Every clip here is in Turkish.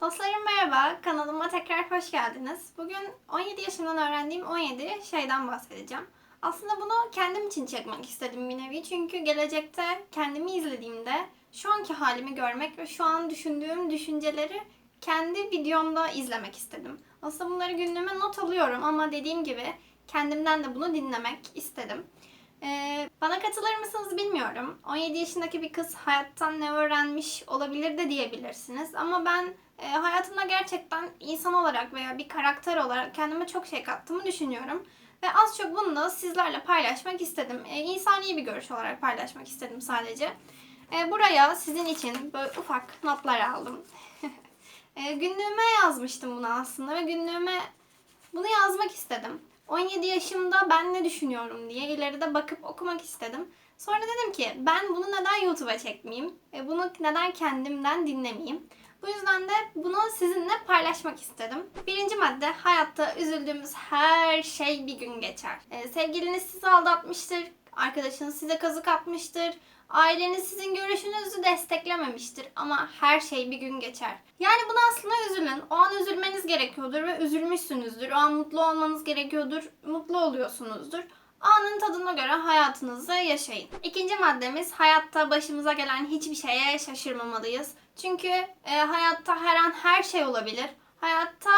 Dostlarım merhaba, kanalıma tekrar hoş geldiniz. Bugün 17 yaşımdan öğrendiğim 17 şeyden bahsedeceğim. Aslında bunu kendim için çekmek istedim bir nevi. Çünkü gelecekte kendimi izlediğimde şu anki halimi görmek ve şu an düşündüğüm düşünceleri kendi videomda izlemek istedim. Aslında bunları günlüğüme not alıyorum ama dediğim gibi kendimden de bunu dinlemek istedim. Ee, bana katılır mısınız bilmiyorum. 17 yaşındaki bir kız hayattan ne öğrenmiş olabilir de diyebilirsiniz. Ama ben e, hayatımda gerçekten insan olarak veya bir karakter olarak kendime çok şey kattığımı düşünüyorum. Ve az çok bunu da sizlerle paylaşmak istedim. E, insani bir görüş olarak paylaşmak istedim sadece. E, buraya sizin için böyle ufak notlar aldım. e, günlüğüme yazmıştım bunu aslında ve günlüğüme bunu yazmak istedim. 17 yaşımda ben ne düşünüyorum diye ileride bakıp okumak istedim. Sonra dedim ki ben bunu neden YouTube'a çekmeyeyim? E, bunu neden kendimden dinlemeyeyim? Bu yüzden de bunu sizinle paylaşmak istedim. Birinci madde hayatta üzüldüğümüz her şey bir gün geçer. E, sevgiliniz sizi aldatmıştır, arkadaşınız size kazık atmıştır, aileniz sizin görüşünüzü desteklememiştir ama her şey bir gün geçer. Yani buna aslında üzülün. O an üzülmeniz gerekiyordur ve üzülmüşsünüzdür. O an mutlu olmanız gerekiyordur, mutlu oluyorsunuzdur. Anın tadına göre hayatınızı yaşayın. İkinci maddemiz hayatta başımıza gelen hiçbir şeye şaşırmamalıyız. Çünkü e, hayatta her an her şey olabilir. Hayatta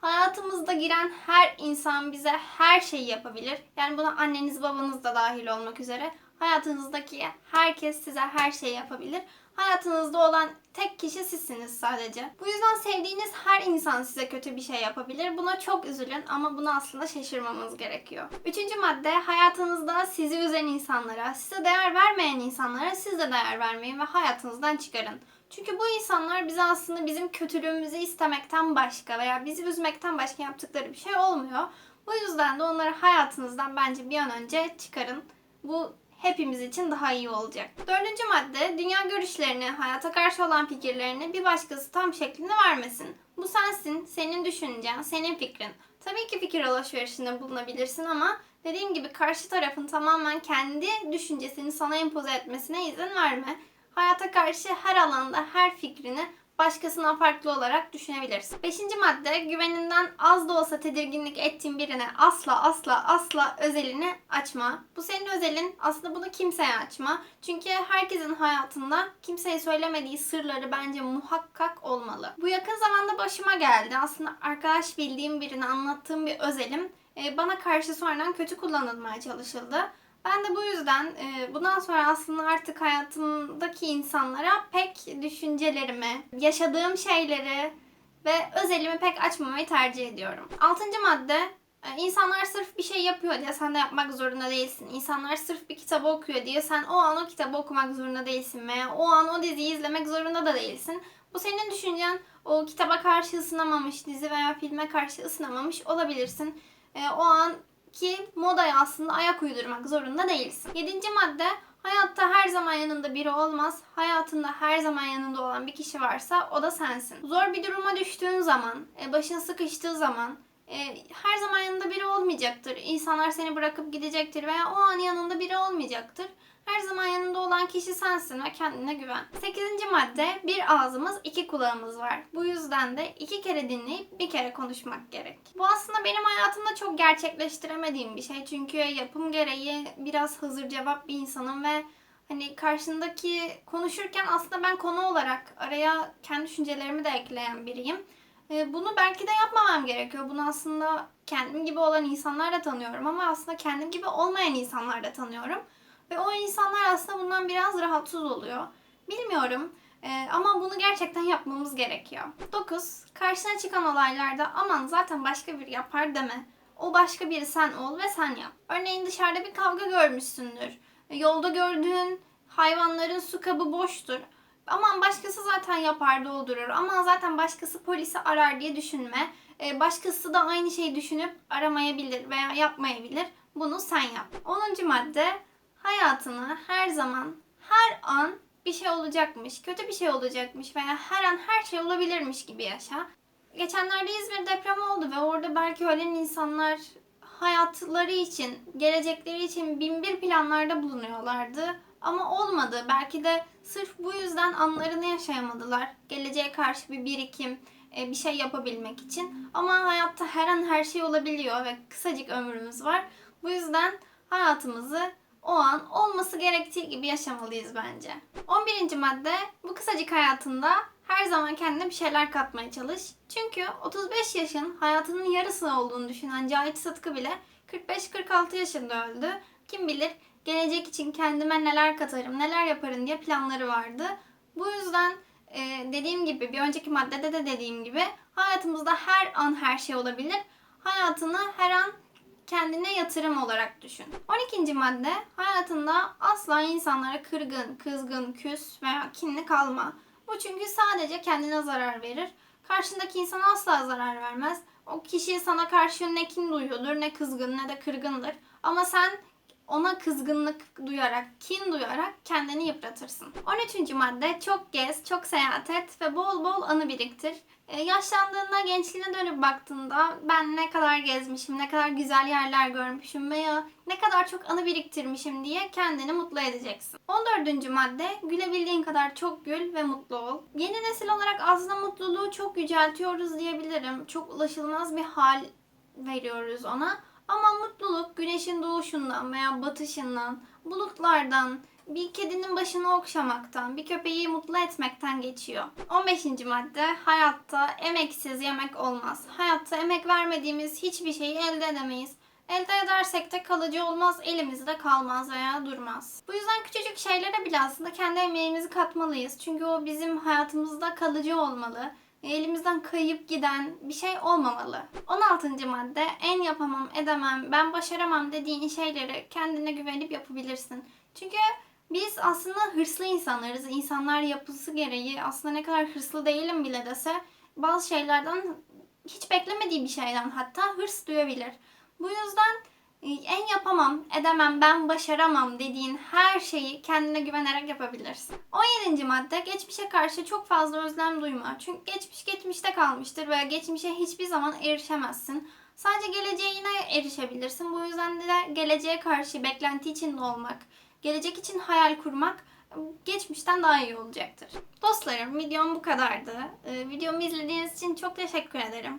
hayatımızda giren her insan bize her şeyi yapabilir. Yani buna anneniz babanız da dahil olmak üzere. Hayatınızdaki herkes size her şeyi yapabilir. Hayatınızda olan tek kişi sizsiniz sadece. Bu yüzden sevdiğiniz her insan size kötü bir şey yapabilir. Buna çok üzülün ama buna aslında şaşırmamamız gerekiyor. Üçüncü madde hayatınızda sizi üzen insanlara, size değer vermeyen insanlara siz de değer vermeyin ve hayatınızdan çıkarın. Çünkü bu insanlar bize aslında bizim kötülüğümüzü istemekten başka veya bizi üzmekten başka yaptıkları bir şey olmuyor. Bu yüzden de onları hayatınızdan bence bir an önce çıkarın. Bu hepimiz için daha iyi olacak. Dördüncü madde, dünya görüşlerini, hayata karşı olan fikirlerini bir başkası tam şeklini vermesin. Bu sensin, senin düşüncen, senin fikrin. Tabii ki fikir alışverişinde bulunabilirsin ama dediğim gibi karşı tarafın tamamen kendi düşüncesini sana empoze etmesine izin verme. Hayata karşı her alanda her fikrini başkasından farklı olarak düşünebilirsin. Beşinci madde güveninden az da olsa tedirginlik ettiğin birine asla asla asla özelini açma. Bu senin özelin aslında bunu kimseye açma. Çünkü herkesin hayatında kimseye söylemediği sırları bence muhakkak olmalı. Bu yakın zamanda başıma geldi. Aslında arkadaş bildiğim birine anlattığım bir özelim e, bana karşı sonradan kötü kullanılmaya çalışıldı. Ben de bu yüzden e, bundan sonra aslında artık hayatımdaki insanlara pek düşüncelerimi, yaşadığım şeyleri ve özelimi pek açmamayı tercih ediyorum. Altıncı madde e, İnsanlar sırf bir şey yapıyor diye sen de yapmak zorunda değilsin. İnsanlar sırf bir kitabı okuyor diye sen o an o kitabı okumak zorunda değilsin veya o an o diziyi izlemek zorunda da değilsin. Bu senin düşüncen o kitaba karşı ısınamamış, dizi veya filme karşı ısınamamış olabilirsin. E, o an ki modaya aslında ayak uydurmak zorunda değilsin. Yedinci madde hayatta her zaman yanında biri olmaz. Hayatında her zaman yanında olan bir kişi varsa o da sensin. Zor bir duruma düştüğün zaman, e, başın sıkıştığı zaman e, her zaman yanında biri olmayacaktır. İnsanlar seni bırakıp gidecektir veya o an yanında biri olmayacaktır. Her zaman yanında olan kişi sensin ve kendine güven. Sekizinci madde bir ağzımız iki kulağımız var. Bu yüzden de iki kere dinleyip bir kere konuşmak gerek. Bu aslında benim hayatımda çok gerçekleştiremediğim bir şey. Çünkü yapım gereği biraz hazır cevap bir insanım ve hani karşındaki konuşurken aslında ben konu olarak araya kendi düşüncelerimi de ekleyen biriyim. Ee, Bunu belki de yapmamam gerekiyor. Bunu aslında kendim gibi olan insanlar da tanıyorum ama aslında kendim gibi olmayan insanlar da tanıyorum. Ve o insanlar aslında bundan biraz rahatsız oluyor. Bilmiyorum Ee, ama bunu gerçekten yapmamız gerekiyor. 9. Karşına çıkan olaylarda aman zaten başka biri yapar deme. O başka biri sen ol ve sen yap. Örneğin dışarıda bir kavga görmüşsündür. E, Yolda gördüğün hayvanların su kabı boştur. Aman başkası zaten yapar doldurur. Aman zaten başkası polisi arar diye düşünme. Ee, başkası da aynı şeyi düşünüp aramayabilir veya yapmayabilir. Bunu sen yap. 10. madde hayatını her zaman, her an bir şey olacakmış, kötü bir şey olacakmış veya her an her şey olabilirmiş gibi yaşa. Geçenlerde İzmir depremi oldu ve orada belki ölen insanlar hayatları için, gelecekleri için bin bir planlarda bulunuyorlardı. Ama olmadı. Belki de sırf bu yüzden anlarını yaşayamadılar. Geleceğe karşı bir birikim, e, bir şey yapabilmek için. Ama hayatta her an her şey olabiliyor ve kısacık ömrümüz var. Bu yüzden hayatımızı o an olması gerektiği gibi yaşamalıyız bence. 11. madde bu kısacık hayatında her zaman kendine bir şeyler katmaya çalış. Çünkü 35 yaşın hayatının yarısı olduğunu düşünen Cahit Sıtkı bile 45-46 yaşında öldü. Kim bilir gelecek için kendime neler katarım, neler yaparım diye planları vardı. Bu yüzden e, dediğim gibi bir önceki maddede de dediğim gibi hayatımızda her an her şey olabilir. Hayatını her an kendine yatırım olarak düşün. 12. madde hayatında asla insanlara kırgın, kızgın, küs veya kinli kalma. Bu çünkü sadece kendine zarar verir. Karşındaki insana asla zarar vermez. O kişi sana karşı ne kin duyuyordur, ne kızgın ne de kırgındır. Ama sen ona kızgınlık duyarak, kin duyarak kendini yıpratırsın. 13. madde çok gez, çok seyahat et ve bol bol anı biriktir. Ee, yaşlandığında, gençliğine dönüp baktığında ben ne kadar gezmişim, ne kadar güzel yerler görmüşüm veya ne kadar çok anı biriktirmişim diye kendini mutlu edeceksin. 14. madde gülebildiğin kadar çok gül ve mutlu ol. Yeni nesil olarak aslında mutluluğu çok yüceltiyoruz diyebilirim. Çok ulaşılmaz bir hal veriyoruz ona. Ama mutluluk güneşin doğuşundan veya batışından, bulutlardan, bir kedinin başını okşamaktan, bir köpeği mutlu etmekten geçiyor. 15. madde hayatta emeksiz yemek olmaz. Hayatta emek vermediğimiz hiçbir şeyi elde edemeyiz. Elde edersek de kalıcı olmaz, elimizde kalmaz veya durmaz. Bu yüzden küçücük şeylere bile aslında kendi emeğimizi katmalıyız. Çünkü o bizim hayatımızda kalıcı olmalı elimizden kayıp giden bir şey olmamalı. 16. madde en yapamam, edemem, ben başaramam dediğin şeyleri kendine güvenip yapabilirsin. Çünkü biz aslında hırslı insanlarız. İnsanlar yapısı gereği aslında ne kadar hırslı değilim bile dese bazı şeylerden hiç beklemediği bir şeyden hatta hırs duyabilir. Bu yüzden en yapamam, edemem, ben başaramam dediğin her şeyi kendine güvenerek yapabilirsin. 17. madde geçmişe karşı çok fazla özlem duyma. Çünkü geçmiş geçmişte kalmıştır ve geçmişe hiçbir zaman erişemezsin. Sadece geleceğine erişebilirsin. Bu yüzden de geleceğe karşı beklenti içinde olmak, gelecek için hayal kurmak geçmişten daha iyi olacaktır. Dostlarım videom bu kadardı. Videomu izlediğiniz için çok teşekkür ederim.